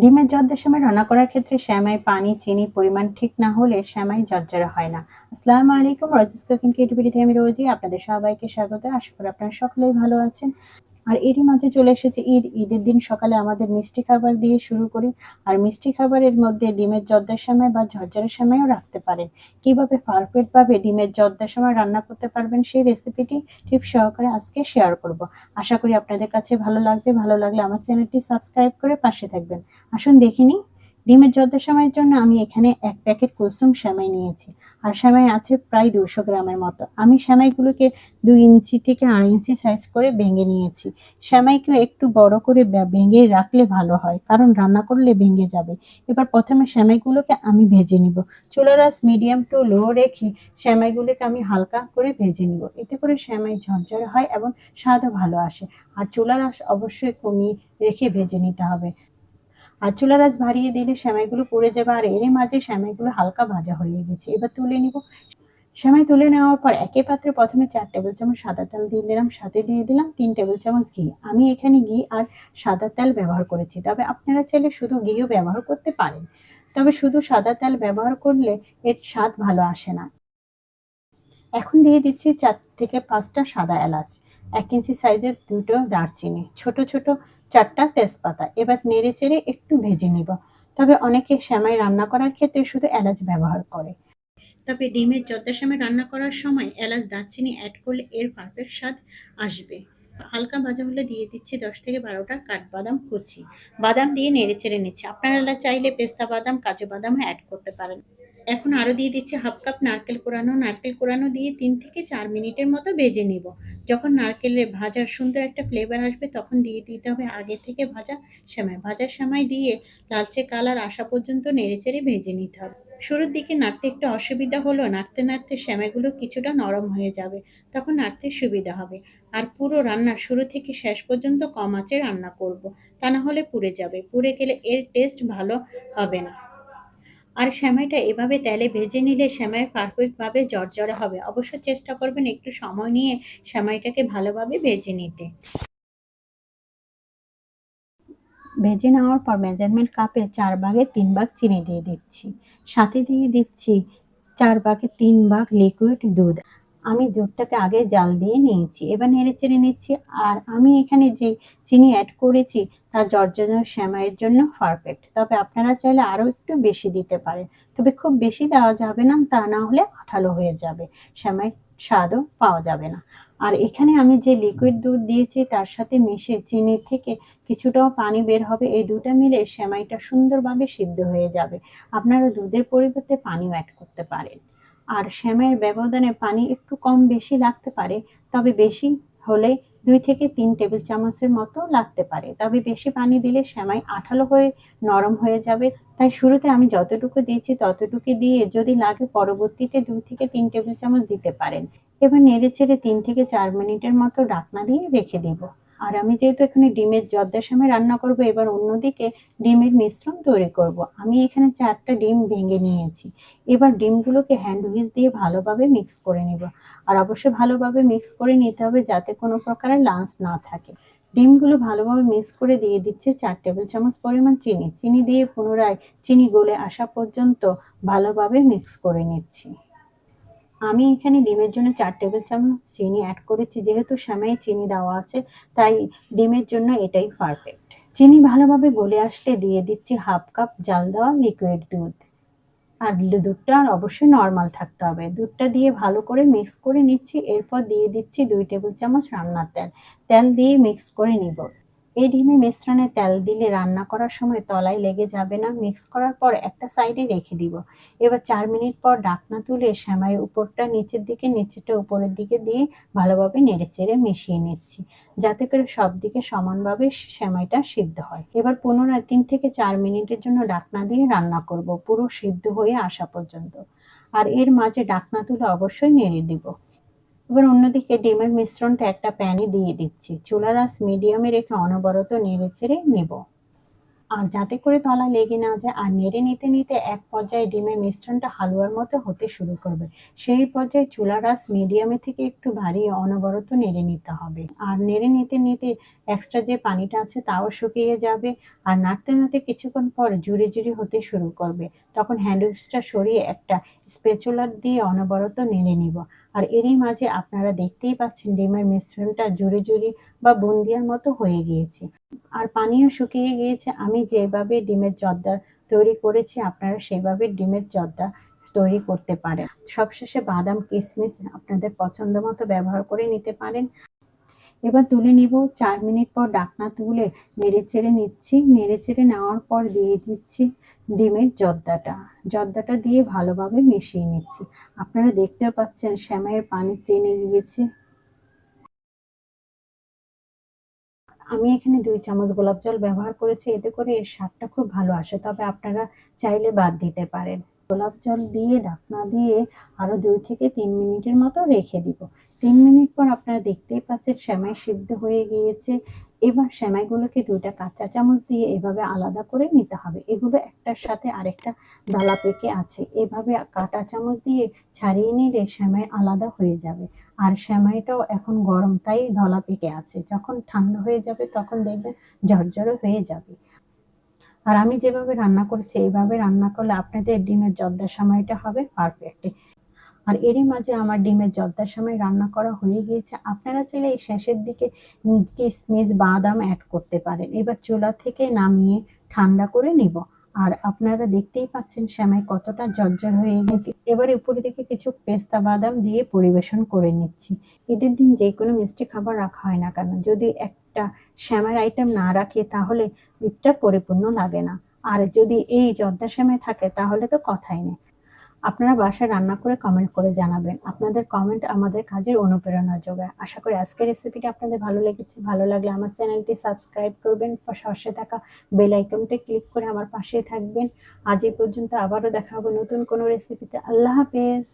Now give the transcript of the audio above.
ডিমের জর্দার সময় রান্না করার ক্ষেত্রে শ্যামাই, পানি, চিনি পরিমাণ ঠিক না হলে শ্যামাই জর্জরা হয় না। আসসালামু আলাইকুম রজিস কুকিং ক্রিয়েটিভিটিতে আমি রোজি। আপনাদের সবাইকে স্বাগত। আশা করি আপনারা সকলেই ভালো আছেন। আর এরই মাঝে চলে এসেছে ঈদ। ঈদের দিন সকালে আমাদের মিষ্টি খাবার দিয়ে শুরু করি। আর মিষ্টি খাবারের মধ্যে ডিমের জর্দার সময় বা ঝরঝরের সময়ও রাখতে পারেন। কীভাবে পারফেক্টভাবে ডিমের জর্দার সময় রান্না করতে পারবেন সেই রেসিপিটি টিপ সহকারে আজকে শেয়ার করব। আশা করি আপনাদের কাছে ভালো লাগবে। ভালো লাগলে আমার চ্যানেলটি সাবস্ক্রাইব করে পাশে থাকবেন। আসুন দেখিনি ডিমের জর্দা সময়ের জন্য আমি এখানে এক প্যাকেট কুলসুম সেমাই নিয়েছি। আর সেমাই আছে প্রায় দুশো গ্রামের মতো। আমি সেমাইগুলোকে দুই ইঞ্চি থেকে আড়াই ইঞ্চি সাইজ করে ভেঙে নিয়েছি। সেমাইকে একটু বড় করে ভেঙে রাখলে ভালো হয়, কারণ রান্না করলে ভেঙে যাবে। এবার প্রথমে সেমাইগুলোকে আমি ভেজে নিব। চুলার আঁচ মিডিয়াম টু লো রেখে সেমাইগুলোকে আমি হালকা করে ভেজে নিব। এতে করে সেমাই ঝরঝরে হয় এবং স্বাদও ভালো আসে। আর চুলার আঁচ অবশ্যই কমিয়ে রেখে ভেজে নিতে হবে। আর চুলার আঁচ বাড়িয়ে দিলে সেমাইগুলো পড়ে যাবে, আর এর মাঝে সেমাইগুলো হালকা ভাজা হয়ে গেছে। এবার তুলে নিব। সেমাই তুলে নেওয়ার পর একে পাত্রে প্রথমে চার টেবিল চামচ সাদা তেল দিয়ে দিলাম, সাথে দিয়ে দিলাম তিন টেবিল চামচ ঘি। আমি এখানে ঘি আর সাদা তেল ব্যবহার করেছি, তবে আপনারা চাইলে শুধু ঘিও ব্যবহার করতে পারেন। তবে শুধু সাদা তেল ব্যবহার করলে এর স্বাদ ভালো আসে না। এখন দিয়ে দিচ্ছি চার থেকে পাঁচটা সাদা এলাচ। এক ইঞ্চি সাইজের দুটো দারচিনি। ছোট ছোট চারটা তেজপাতা। এবার নেড়ে চেড়ে একটু ভেজে নিব। তবে অনেকে সেমাই রান্না করার ক্ষেত্রে শুধু এলাচ ব্যবহার করে। তবে ডিমের যত সময় রান্না করার সময় এলাচ, দারচিনি অ্যাড করলে এর পারফেক্ট স্বাদ আসবে। হালকা ভাজা হলে দিয়ে দিচ্ছি দশ থেকে বারোটা কাঠবাদাম কুচি। বাদাম দিয়ে নেড়ে চেড়ে নিচ্ছে। আপনারা চাইলে পেস্তা বাদাম, কাজু বাদামও অ্যাড করতে পারেন। এখন আরও দিয়ে দিচ্ছি হাফ কাপ নারকেল কোরানো। নারকেল কোরানো দিয়ে তিন থেকে চার মিনিটের মতো ভেজে নিব। যখন নারকেলের ভাজার সুন্দর একটা ফ্লেভার আসবে, তখন দিয়ে দিতে হবে আগে থেকে ভাজা সেমাই। ভাজার সেমাই দিয়ে লালচে কালার আসা পর্যন্ত নেড়েচেড়ে ভেজে নিতে হবে। শুরুর দিকে নাড়তে একটু অসুবিধা হলো, নাড়তে নাড়তে সেমাইগুলো কিছুটা নরম হয়ে যাবে, তখন নাড়তে সুবিধা হবে। আর পুরো রান্না শুরু থেকে শেষ পর্যন্ত কম আঁচে রান্না করব। তা না হলে পুড়ে যাবে। পুড়ে গেলে এর টেস্ট ভালো হবে না। আর সেমাইটা এভাবে তেলে ভেজে নিলে সেমাই পারফেক্টভাবে জর্জরে হবে। অবশ্য চেষ্টা করবেন একটু সময় নিয়ে সেমাইটাকে ভালোভাবে ভেজে নিতে। ভেজে নেওয়ার পর মেজারমেন্ট কাপে চার ভাগে তিন ভাগ চিনি দিয়ে দিচ্ছি। সাথে দিয়ে দিচ্ছি চার ভাগে তিন ভাগ লিকুইড দুধ। আমি দুধটাকে আগে জাল দিয়ে নিয়েছি, এবার নেড়ে চেড়ে নিচ্ছি, আর আমি এখানে যে চিনি অ্যাড করেছি, তা জর্জর শ্যামাইয়ের জন্য পারফেক্ট তবে আপনারা চাইলে আরও একটু বেশি দিতে পারেন। তবে খুব বেশি দেওয়া যাবে না, তা না হলে আঠালো হয়ে যাবে। শ্যামাই স্বাদও পাওয়া যাবে না। আর এখানে আমি যে লিকুইড দুধ দিয়েছি, তার সাথে মিশে চিনি থেকে কিছুটাও পানি বের হবে, এই দুটা মিলে সেমাইটা সুন্দরভাবে সিদ্ধ হয়ে যাবে। আপনারা দুধের পরিবর্তে পানিও অ্যাড করতে পারেন। আর শ্যামের ব্যবধানে পানি একটু কম বেশি লাগতে পারে, তবে বেশি হলে দুই থেকে তিন টেবিল চামচের মতো লাগতে পারে। তবে বেশি পানি দিলে সেমাই আঠালো হয়ে নরম হয়ে যাবে। তাই শুরুতে আমি যতটুকু দিয়েছি ততটুকু দিয়ে যদি লাগে পরবর্তীতে দুই থেকে তিন টেবিল চামচ দিতে পারেন। এবার নেড়ে চেড়ে তিন থেকে চার মিনিটের মতো ডাকনা দিয়ে রেখে দিব। আর আমি যেহেতু এখানে ডিমের জর্দার সময় রান্না করব, এবার অন্যদিকে ডিমের মিশ্রণ তৈরি করব। আমি এখানে চারটা ডিম ভেঙে নিয়েছি। এবার ডিমগুলোকে হ্যান্ড উইচ দিয়ে ভালোভাবে মিক্স করে নেব। আর অবশ্যই ভালোভাবে মিক্স করে নিতে হবে যাতে কোনো প্রকারের লাঞ্চ না থাকে। ডিমগুলো ভালোভাবে মিক্স করে দিয়ে দিচ্ছে চার টেবিল চামচ পরিমাণ চিনি। চিনি দিয়ে পুনরায় চিনি গলে আসা পর্যন্ত ভালোভাবে মিক্স করে নিচ্ছি। আমি এখানে ডিমের জন্য চার টেবিল চামচ চিনি অ্যাড করেছি। যেহেতু সেমাই চিনি দেওয়া আছে, তাই ডিমের জন্য এটাই পারফেক্ট চিনি ভালোভাবে গলে আসলে দিয়ে দিচ্ছি হাফ কাপ জাল দেওয়া লিকুইড দুধ। আর দুধটা অবশ্যই নর্মাল থাকতে হবে। দুধটা দিয়ে ভালো করে মিক্স করে নিচ্ছি। এরপর দিয়ে দিচ্ছি দুই টেবিল চামচ রান্নার তেল। তেল দিয়ে মিক্স করে নিব। এই ডিমে মিশ্রণে তেল দিলে রান্না করার সময় তলায় লেগে যাবে না। মিক্স করার পর একটা সাইডে রেখে দিব। এবার চার মিনিট পর ডাকনা তুলে সেমাইয়ের উপরটা নিচের দিকে, নিচেরটা উপরের দিকে দিয়ে ভালোভাবে নেড়েচেড়ে মিশিয়ে নিচ্ছি। যাতে করে সব দিকে সমানভাবে শ্যামাইটা সিদ্ধ হয়। এবার পুনরায় তিন থেকে চার মিনিটের জন্য ডাকনা দিয়ে রান্না করব। পুরো সিদ্ধ হয়ে আসা পর্যন্ত। আর এর মাঝে ডাকনা তুলে অবশ্যই নেড়ে দিব। এবার অন্যদিকে ডিমের মিশ্রণটা একটা প্যানে দিয়ে দিচ্ছি। চুলার আঁচ মিডিয়ামে রেখে অনবরত নেড়ে চেড়ে নেব। আর যাতে করে তলা লেগে না যায় আর নেড়ে নিতে নিতে এক পর্যায়ে ডিমের মিশ্রণটা হালুয়ার মতো হতে শুরু করবে। সেই পর্যায়ে চুলা আঁচ মিডিয়ামে থেকে একটু বাড়িয়ে অনবরত নেড়ে নিতে হবে। আর নেড়ে নিতে নিতে এক্সট্রা যে পানিটা আছে তাও শুকিয়ে যাবে আর নাড়তে নাড়তে কিছুক্ষণ পর জুড়ে জুড়ে হতে শুরু করবে। তখন হ্যান্ডউইচটা সরিয়ে একটা স্পেচুলার দিয়ে অনবরত নেড়ে নিব। আর এরই মাঝে আপনারা দেখতেই পাচ্ছেন ডিমের মিশ্রণটা জুড়ে জুড়ি বা বুন্দিয়ার মতো হয়ে গিয়েছে। আর পানিও শুকিয়ে গিয়েছে, আমি যেভাবে ডিমের জর্দা তৈরি করেছি, আপনারা সেভাবে ডিমের জর্দা তৈরি করতে পারেন। সবশেষে বাদাম কিশমিশ আপনাদের পছন্দ মতো ব্যবহার করে নিতে পারেন। এবার তুলে নিব চার মিনিট পর ডাকনা তুলে নেড়ে চেড়ে নিচ্ছি। নেড়ে চেড়ে নেওয়ার পর দিয়ে দিচ্ছি ডিমের জর্দাটা। জর্দাটা দিয়ে ভালোভাবে মিশিয়ে নিচ্ছি। আপনারা দেখতেও পাচ্ছেন শ্যামাইয়ের পানি টেনে গিয়েছে। আমি এখানে দুই চামচ গোলাপ জল ব্যবহার করেছি, এতে করে এর স্বাদটা খুব ভালো আসে। তবে আপনারা চাইলে বাদ দিতে পারেন। গোলাপ জল দিয়ে, ঢাকনা দিয়ে আরও দুই থেকে তিন মিনিটের মতো রেখে দিব। তিন মিনিট পর আপনারা দেখতেই পাচ্ছেন শ্যামাই সিদ্ধ হয়ে গিয়েছে। এবার সেমাইগুলোকে দুইটা কাঁচা চামচ দিয়ে এভাবে আলাদা করে নিতে হবে। এগুলো একটার সাথে আরেকটা দলা পেকে আছে। এভাবে কাঁটা চামচ দিয়ে ছাড়িয়ে নিলে শ্যামাই আলাদা হয়ে যাবে। আর সেমাইটাও এখন গরম, তাই ধলা পেকে আছে। যখন ঠান্ডা হয়ে যাবে তখন দেখবেন ঝরঝরে হয়ে যাবে। আর আমি যেভাবে রান্না করেছি, এইভাবে রান্না করলে আপনাদের ডিমের জর্দার সময়টা হবে পারফেক্ট আর এরই মাঝে আমার ডিমের জর্দার সময় রান্না করা হয়ে গিয়েছে। আপনারা চাইলে এই শেষের দিকে কিশমিশ বাদাম অ্যাড করতে পারেন। এবার চুলা থেকে নামিয়ে ঠান্ডা করে নিব। আর আপনারা দেখতেই পাচ্ছেন শ্যামাই কতটা জর্জর হয়ে গেছে। এবারে উপরে দিকে কিছু পেস্তা বাদাম দিয়ে পরিবেশন করে নিচ্ছি। ঈদের দিন যে কোনো মিষ্টি খাবার রাখা হয় না কেন? যদি একটা শ্যামার আইটেম না রাখে, তাহলে ঈদটা পরিপূর্ণ লাগে না। আর যদি এই জর্দা শ্যামাই থাকে, তাহলে তো কথাই নেই। আপনারা বাসায় রান্না করে কমেন্ট করে জানাবেন। আপনাদের কমেন্ট আমাদের কাজের অনুপ্রেরণা যোগায়। আশা করি আজকের রেসিপিটি আপনাদের ভালো লেগেছে। ভালো লাগলে আমার চ্যানেলটি সাবস্ক্রাইব করবেন। পাশে থাকা বেল আইকনটি ক্লিক করে আমার পাশে থাকবেন। আজ এই পর্যন্ত আবারও দেখা হবে নতুন কোনো রেসিপিতে আল্লাহ হাফেজ।